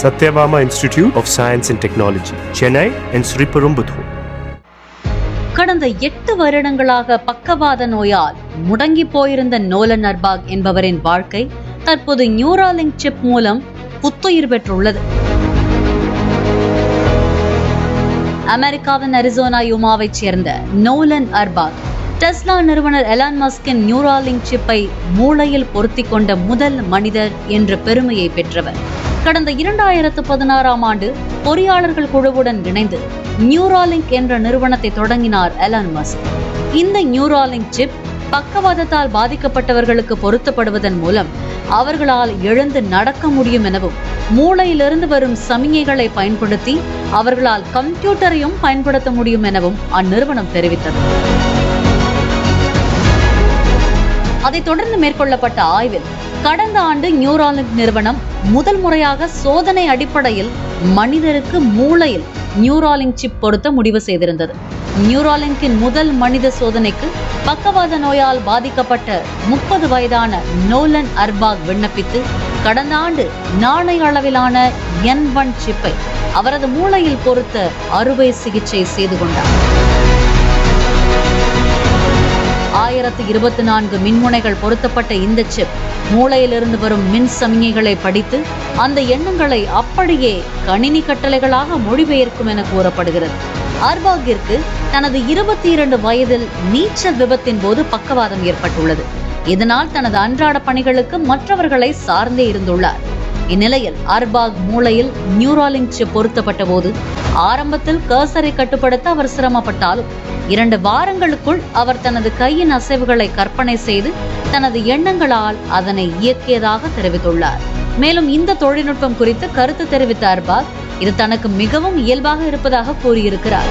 Sathyabama institute of science and technology Chennai and Sriperumbudur கடந்த எட்டு வருடங்களாக பக்கவாத நோயால் முடங்கி போயிருந்த நோலன் அர்பாக் என்பவரின் வாழ்க்கை தற்போது நியூராலிங் சிப் மூலம் புத்துயிர் பெற்றுள்ளது. அமெரிக்காவின் அரிசோனா யுமாவைச் சேர்ந்த நோலன் அர்பாக் டெஸ்லா நிறுவனர் எலான் மஸ்கின் நியூராலிங் சிப்பை மூளையில் பொருத்தி கொண்ட முதல் மனிதர் என்ற பெருமையை பெற்றவர். கடந்த இரண்டாயிரத்து பதினாறாம் ஆண்டு பொறியாளர்கள் குழுவுடன் இணைந்து நியூராலிங்க் என்ற நிறுவனத்தை தொடங்கினார் எலான் மஸ்க். இந்த நியூராலிங்க் சிப் பக்கவாதத்தால் பாதிக்கப்பட்டவர்களுக்கு பொருத்தப்படுவதன் மூலம் அவர்களால் எழுந்து நடக்க முடியும் எனவும் மூளையிலிருந்து வரும் சமிகைகளை பயன்படுத்தி அவர்களால் கம்ப்யூட்டரையும் பயன்படுத்த முடியும் எனவும் அந்நிறுவனம் தெரிவித்தது. அதைத் தொடர்ந்து மேற்கொள்ளப்பட்ட ஆய்வில் கடந்த ஆண்டு நியூராலிங்க் நிறுவனம் முதல் முறையாக சோதனை அடிப்படையில் மனிதருக்கு மூளையில் நியூராலிங்க் சிப் பொருத்த முடிவு செய்திருந்தது. நியூராலிங்கின் முதல் மனித சோதனைக்கு பக்கவாத நோயால் பாதிக்கப்பட்ட முப்பது வயதான நோலன் அர்பாக் விண்ணப்பித்து கடந்த ஆண்டு நாணய அளவிலான என் ஒன் சிப்பை அவரது மூளையில் பொருத்த அறுவை சிகிச்சை செய்து கொண்டார். ஆயிரத்து இருபத்தி நான்கு மின்முனைகள் பொருத்தப்பட்ட இந்த சிப் மூளையிலிருந்து வரும் மின் சமிகைகளை படித்து அந்த எண்ணங்களை அப்படியே கணினி கட்டளைகளாக மொழிபெயர்க்கும் என கூறப்படுகிறது. அர்பாகிற்கு தனது இருபத்தி இரண்டு வயதில் நீச்சல் விபத்தின் போது பக்கவாதம் ஏற்பட்டுள்ளது. இதனால் தனது அன்றாட பணிகளுக்கு மற்றவர்களை சார்ந்தே இருந்துள்ளார். இந்நிலையில் அர்பாக் மூளையில் நியூராலிங் சிப் பொருத்தப்பட்ட போது ஆரம்பத்தில் கர்சரை கட்டுப்படுத்த அவர் சிரமப்பட்டாலும் இரண்டு வாரங்களுக்குள் அவர் தனது கையின் அசைவுகளை கற்பனை செய்து தனது எண்ணங்களால் அதனை இயக்கியதாக தெரிவித்துள்ளார். மேலும் இந்த தொழில்நுட்பம் குறித்து கருத்து தெரிவித்த அர்பாக் இது தனக்கு மிகவும் இயல்பாக இருப்பதாக கூறியிருக்கிறார்.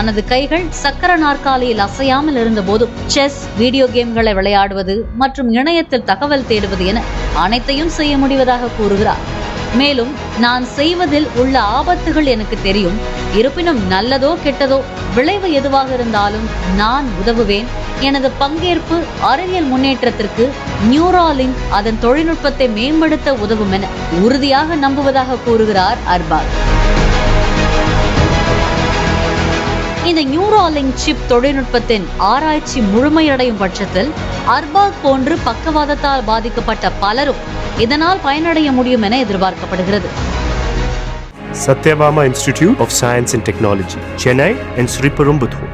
தனது கைகள் சக்கர நாற்காலியில் அசையாமல் இருந்தபோதும் செஸ் வீடியோ கேம்களை விளையாடுவது மற்றும் இணையத்தில் தகவல் தேடுவது என அனைத்தையும் செய்ய முடிவதாக கூறுகிறார். மேலும் நான் செய்வதில் உள்ள ஆபத்துகள் எனக்கு தெரியும். இருப்பினும் நல்லதோ கெட்டதோ விளைவு எதுவாக இருந்தாலும் நான் உதவுவேன். எனது பங்கேற்பு அறிவியல் முன்னேற்றத்திற்கு நியூராலிங் அதன் தொழில்நுட்பத்தை மேம்படுத்த உதவும் என உறுதியாக நம்புவதாக கூறுகிறார் அர்பாக் இந்த நியூராலிங்க் சிப் தொழில்நுட்பத்தின் ஆராய்ச்சி முழுமையடையும் பட்சத்தில் அர்பாக் போன்று பக்கவாதத்தால் பாதிக்கப்பட்ட பலரும் இதனால் பயனடைய முடியும் என எதிர்பார்க்கப்படுகிறது. Sathyabama institute of science and technology Chennai and Sriperumbudur.